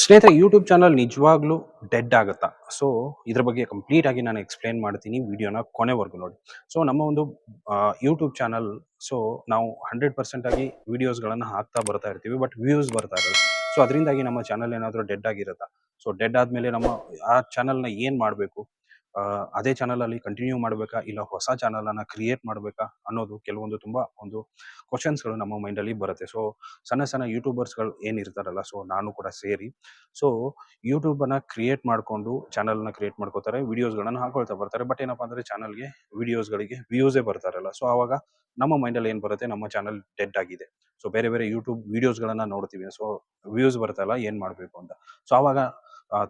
ಸ್ನೇಹಿತರೆ YouTube channel ನಿಜವಾಗ್ಲೂ dead ಆಗುತ್ತಾ? ಸೊ ಇದ್ರ ಬಗ್ಗೆ ಕಂಪ್ಲೀಟ್ ಆಗಿ ನಾನು ಎಕ್ಸ್ಪ್ಲೇನ್ ಮಾಡ್ತೀನಿ ವಿಡಿಯೋನ ಕೊನೆವರೆಗೂ ನೋಡಿ. ಸೊ ನಮ್ಮ ಒಂದು ಯೂಟ್ಯೂಬ್ ಚಾನಲ್ ಸೊ ನಾವು ಹಂಡ್ರೆಡ್ ಪರ್ಸೆಂಟ್ ಆಗಿ ವಿಡಿಯೋಸ್ಗಳನ್ನು ಹಾಕ್ತಾ ಬರ್ತಾ ಇರ್ತೀವಿ ಬಟ್ ವ್ಯೂಸ್ ಬರ್ತಾ ಇರೋದು ಸೊ ಅದರಿಂದಾಗಿ ನಮ್ಮ ಚಾನಲ್ ಏನಾದರೂ ಡೆಡ್ ಆಗಿರುತ್ತಾ? ಸೊ ಡೆಡ್ ಆದಮೇಲೆ ನಮ್ಮ, ಆ ಚಾನಲ್ನ ಏನು ಮಾಡಬೇಕು? ಅದೇ ಚಾನಲ್ ಅಲ್ಲಿ ಕಂಟಿನ್ಯೂ ಮಾಡಬೇಕಾ ಇಲ್ಲ ಹೊಸ ಚಾನಲ್ ಅನ್ನ ಕ್ರಿಯೇಟ್ ಮಾಡಬೇಕಾ ಅನ್ನೋದು ಕೆಲವೊಂದು ತುಂಬಾ ಒಂದು ಕ್ವಶನ್ಸ್ಗಳು ನಮ್ಮ ಮೈಂಡ್ ಅಲ್ಲಿ ಬರುತ್ತೆ. ಸೊ ಸಣ್ಣ ಸಣ್ಣ ಯೂಟ್ಯೂಬರ್ಸ್ಗಳು ಏನಿರ್ತಾರಲ್ಲ ಸೊ ನಾನು ಕೂಡ ಸೇರಿ. ಸೊ ಯೂಟ್ಯೂಬ್ ಅನ್ನ ಕ್ರಿಯೇಟ್ ಮಾಡಿಕೊಂಡು ನ ಕ್ರಿಯೇಟ್ ಮಾಡ್ಕೋತಾರೆ ವಿಡಿಯೋಸ್ಗಳನ್ನು ಹಾಕೊಳ್ತಾ ಬರ್ತಾರೆ. ಬಟ್ ಏನಪ್ಪಾ ಅಂದ್ರೆ ಚಾನಲ್ಗೆ ವಿಡಿಯೋಸ್ಗಳಿಗೆ ವ್ಯೂಸೇ ಬರ್ತಾರಲ್ಲ. ಸೊ ಅವಾಗ ನಮ್ಮ ಮೈಂಡಲ್ಲಿ ಏನು ಬರುತ್ತೆ, ನಮ್ಮ ಚಾನಲ್ ಡೆಡ್ ಆಗಿದೆ. ಸೊ ಬೇರೆ ಬೇರೆ ಯೂಟ್ಯೂಬ್ ವಿಡಿಯೋಸ್ಗಳನ್ನು ನೋಡ್ತೀವಿ. ಸೊ ವ್ಯೂಸ್ ಬರ್ತಲ್ಲ ಏನ್ ಮಾಡಬೇಕು ಅಂತ. ಸೊ ಅವಾಗ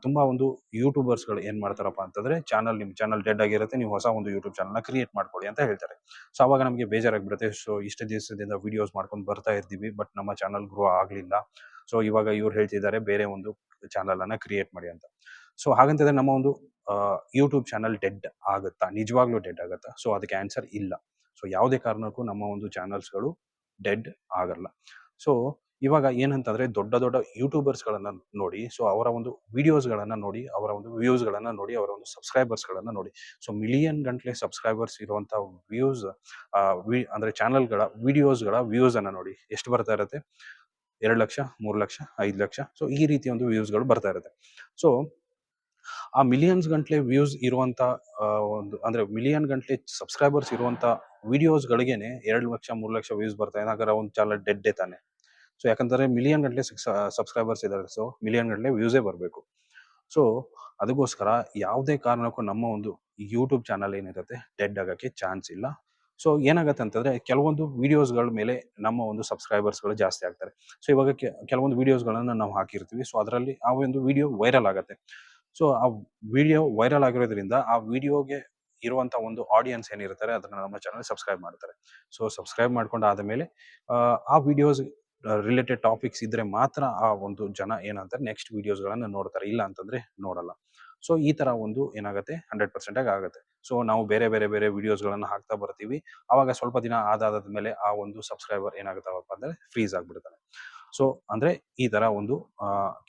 ತುಂಬಾ ಒಂದು ಯೂಟ್ಯೂಬರ್ಸ್ಗಳು ಏನು ಮಾಡ್ತಾರಪ್ಪ ಅಂತಂದ್ರೆ ಚಾನಲ್ ನಿಮ್ಮ ಚಾನಲ್ ಡೆಡ್ ಆಗಿರುತ್ತೆ, ನೀವು ಹೊಸ ಒಂದು ಯೂಟ್ಯೂಬ್ ಚಾನಲ್ನ ಕ್ರಿಯೇಟ್ ಮಾಡ್ಕೊಳ್ಳಿ ಅಂತ ಹೇಳ್ತಾರೆ. ಸೊ ಅವಾಗ ನಮಗೆ ಬೇಜಾರಾಗ್ಬಿಡುತ್ತೆ. ಸೊ ಇಷ್ಟು ದಿವಸದಿಂದ ವಿಡಿಯೋಸ್ ಮಾಡ್ಕೊಂಡು ಬರ್ತಾ ಇರ್ತೀವಿ ಬಟ್ ನಮ್ಮ ಚಾನಲ್ ಗ್ರೋ ಆಗ್ಲಿಲ್ಲ. ಸೊ ಇವಾಗ ಇವ್ರು ಹೇಳ್ತಿದ್ದಾರೆ, ಬೇರೆ ಒಂದು ಚಾನಲನ್ನು ಕ್ರಿಯೇಟ್ ಮಾಡಿ ಅಂತ. ಸೊ ಹಾಗಂತಂದ್ರೆ ನಮ್ಮ ಒಂದು ಯೂಟ್ಯೂಬ್ ಚಾನಲ್ ಡೆಡ್ ಆಗುತ್ತಾ? ನಿಜವಾಗ್ಲೂ ಡೆಡ್ ಆಗುತ್ತಾ? ಸೊ ಅದಕ್ಕೆ ಆನ್ಸರ್ ಇಲ್ಲ. ಸೊ ಯಾವುದೇ ಕಾರಣಕ್ಕೂ ನಮ್ಮ ಒಂದು ಚಾನಲ್ಸ್ಗಳು ಡೆಡ್ ಆಗಲ್ಲ. ಸೊ ಇವಾಗ ಏನಂತಂದ್ರೆ ದೊಡ್ಡ ದೊಡ್ಡ ಯೂಟ್ಯೂಬರ್ಸ್ ಗಳನ್ನ ನೋಡಿ, ಸೊ ಅವರ ಒಂದು ವಿಡಿಯೋಸ್ ಗಳನ್ನ ನೋಡಿ, ಅವರ ಒಂದು ವ್ಯೂಸ್ ಗಳನ್ನ ನೋಡಿ, ಅವರ ಒಂದು ಸಬ್ಸ್ಕ್ರೈಬರ್ಸ್ ಗಳನ್ನ ನೋಡಿ. ಸೊ ಮಿಲಿಯನ್ ಗಂಟ್ಲೆ ಸಬ್ಸ್ಕ್ರೈಬರ್ಸ್ ಇರುವಂತಹ ವ್ಯೂಸ್ ಅಂದ್ರೆ ಚಾನಲ್ಗಳ ವಿಡಿಯೋಸ್ಗಳ ವ್ಯೂಸ್ ಅನ್ನ ನೋಡಿ ಎಷ್ಟು ಬರ್ತಾ ಇರುತ್ತೆ? ಎರಡು ಲಕ್ಷ, ಮೂರು ಲಕ್ಷ, ಐದು ಲಕ್ಷ, ಸೊ ಈ ರೀತಿ ಒಂದು ವ್ಯೂಸ್ಗಳು ಬರ್ತಾ ಇರುತ್ತೆ. ಸೊ ಆ ಮಿಲಿಯನ್ಸ್ ಗಂಟ್ಲೆ ವ್ಯೂಸ್ ಇರುವಂತ ಒಂದು, ಅಂದ್ರೆ ಮಿಲಿಯನ್ ಗಂಟ್ಲೆ ಸಬ್ಸ್ಕ್ರೈಬರ್ಸ್ ಇರುವಂತ ವಿಡಿಯೋಸ್ ಗಳಿಗೆನೆ ಎರಡು ಲಕ್ಷ, ಮೂರು ಲಕ್ಷ ವ್ಯೂಸ್ ಬರ್ತಾ ಇದೆ. ಒಂದು ಚಾನಲ್ ಡೆಡ್ಡೆ ತಾನೆ. ಸೊ ಯಾಕಂದ್ರೆ ಮಿಲಿಯನ್ ಗಂಟ್ಲೆ ಸಬ್ಸ್ಕ್ರೈಬರ್ಸ್ ಇದ್ದಾರೆ. ಸೊ ಮಿಲಿಯನ್ ಗಂಟ್ಲೆ ವ್ಯೂಸೇ ಬರಬೇಕು. ಸೊ ಅದಕ್ಕೋಸ್ಕರ ಯಾವುದೇ ಕಾರಣಕ್ಕೂ ನಮ್ಮ ಒಂದು ಯೂಟ್ಯೂಬ್ ಚಾನಲ್ ಏನಿರುತ್ತೆ ಡೆಡ್ ಆಗೋಕ್ಕೆ ಚಾನ್ಸ್ ಇಲ್ಲ. ಸೊ ಏನಾಗುತ್ತೆ ಅಂತಂದರೆ ಕೆಲವೊಂದು ವೀಡಿಯೋಸ್ಗಳ ಮೇಲೆ ನಮ್ಮ ಒಂದು ಸಬ್ಸ್ಕ್ರೈಬರ್ಸ್ಗಳು ಜಾಸ್ತಿ ಆಗ್ತಾರೆ. ಸೊ ಇವಾಗ ಕೆಲವೊಂದು ವೀಡಿಯೋಸ್ಗಳನ್ನು ನಾವು ಹಾಕಿರ್ತೀವಿ. ಸೊ ಅದರಲ್ಲಿ ಆ ಒಂದು ವಿಡಿಯೋ ವೈರಲ್ ಆಗುತ್ತೆ. ಸೊ ಆ ವಿಡಿಯೋ ವೈರಲ್ ಆಗಿರೋದ್ರಿಂದ ಆ ವಿಡಿಯೋಗೆ ಇರುವಂಥ ಒಂದು ಆಡಿಯನ್ಸ್ ಏನಿರ್ತಾರೆ, ಅದನ್ನು ನಮ್ಮ ಚಾನಲ್ ಸಬ್ಸ್ಕ್ರೈಬ್ ಮಾಡ್ತಾರೆ. ಸೊ ಸಬ್ಸ್ಕ್ರೈಬ್ ಮಾಡ್ಕೊಂಡು ಆದಮೇಲೆ ಆ ವಿಡಿಯೋಸ್ ರಿಲೇಟೆಡ್ ಟಾಪಿಕ್ಸ್ ಇದ್ರೆ ಮಾತ್ರ ಆ ಒಂದು ಜನ ಏನಂತಾರೆ ನೆಕ್ಸ್ಟ್ ವಿಡಿಯೋಸ್ಗಳನ್ನ ನೋಡ್ತಾರೆ. ಇಲ್ಲ ಅಂತಂದ್ರೆ ನೋಡಲ್ಲ. ಸೊ ಈ ತರ ಒಂದು ಏನಾಗುತ್ತೆ? ಹಂಡ್ರೆಡ್ ಪರ್ಸೆಂಟ್ ಆಗಿ ಆಗುತ್ತೆ. ಸೊ ನಾವು ಬೇರೆ ಬೇರೆ ಬೇರೆ ವಿಡಿಯೋಸ್ಗಳನ್ನ ಹಾಕ್ತಾ ಬರ್ತೀವಿ. ಅವಾಗ ಸ್ವಲ್ಪ ದಿನ ಆದಾದ ಮೇಲೆ ಆ ಒಂದು ಸಬ್ಸ್ಕ್ರೈಬರ್ ಏನಾಗುತ್ತವಪ್ಪ ಅಂದ್ರೆ ಫ್ರೀಸ್ ಆಗ್ಬಿಡ್ತಾನೆ. ಸೊ ಅಂದ್ರೆ ಈ ತರ ಒಂದು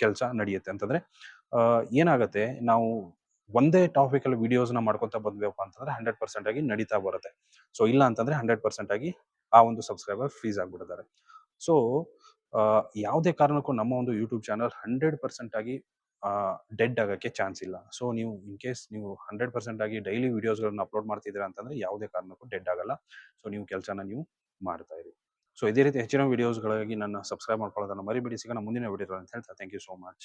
ಕೆಲಸ ನಡೆಯುತ್ತೆ. ಅಂತಂದ್ರೆ ಏನಾಗುತ್ತೆ ಏನಾಗತ್ತೆ? ನಾವು ಒಂದೇ ಟಾಪಿಕ್ ಅಲ್ಲಿ ವಿಡಿಯೋಸ್ನ ಮಾಡ್ಕೊತಾ ಬಂದ್ವಪ್ಪ ಅಂತಂದ್ರೆ ಹಂಡ್ರೆಡ್ ಪರ್ಸೆಂಟ್ ಆಗಿ ನಡೀತಾ ಬರುತ್ತೆ. ಸೊ ಇಲ್ಲ ಅಂತಂದ್ರೆ ಹಂಡ್ರೆಡ್ ಪರ್ಸೆಂಟ್ ಆಗಿ ಆ ಒಂದು ಸಬ್ಸ್ಕ್ರೈಬರ್ ಫ್ರೀಸ್ ಆಗ್ಬಿಡ್ತಾರೆ. ಸೊ ಯಾವುದೇ ಕಾರಣಕ್ಕೂ ನಮ್ಮ ಒಂದು ಯೂಟ್ಯೂಬ್ ಚಾನಲ್ ಹಂಡ್ರೆಡ್ ಪರ್ಸೆಂಟ್ ಆಗಿ ಡೆಡ್ ಆಗೋಕ್ಕೆ ಚಾನ್ಸ್ ಇಲ್ಲ. ಸೊ ನೀವು ಇನ್ ಕೇಸ್ ನೀವು ಹಂಡ್ರೆಡ್ ಪರ್ಸೆಂಟ್ ಆಗಿ ಡೈಲಿ ವಿಡಿಯೋಸ್ಗಳನ್ನ ಅಪ್ಲೋಡ್ ಮಾಡ್ತಿದ್ದೀರಾ ಅಂತಂದ್ರೆ ಯಾವುದೇ ಕಾರಣಕ್ಕೂ ಡೆಡ್ ಆಗಲ್ಲ. ಸೊ ನೀವು ಕೆಲಸನ ನೀವು ಮಾಡ್ತಾ ಇರಿ. ಸೊ ಇದೇ ರೀತಿ ಹೆಚ್ಚಿನ ವೀಡಿಯೋಸ್ಗಳಿಗಾಗಿ ನನ್ನ ಸಬ್ಸ್ಕ್ರೈಬ್ ಮಾಡ್ಕೊಳ್ಳೋದನ್ನ ಮರಿಬಿಡಿ. ಸಿಗೋಣ ಮುಂದಿನ ಅಂತ ಹೇಳ್ತಾ ಥ್ಯಾಂಕ್ ಯು ಸೋ ಮಚ್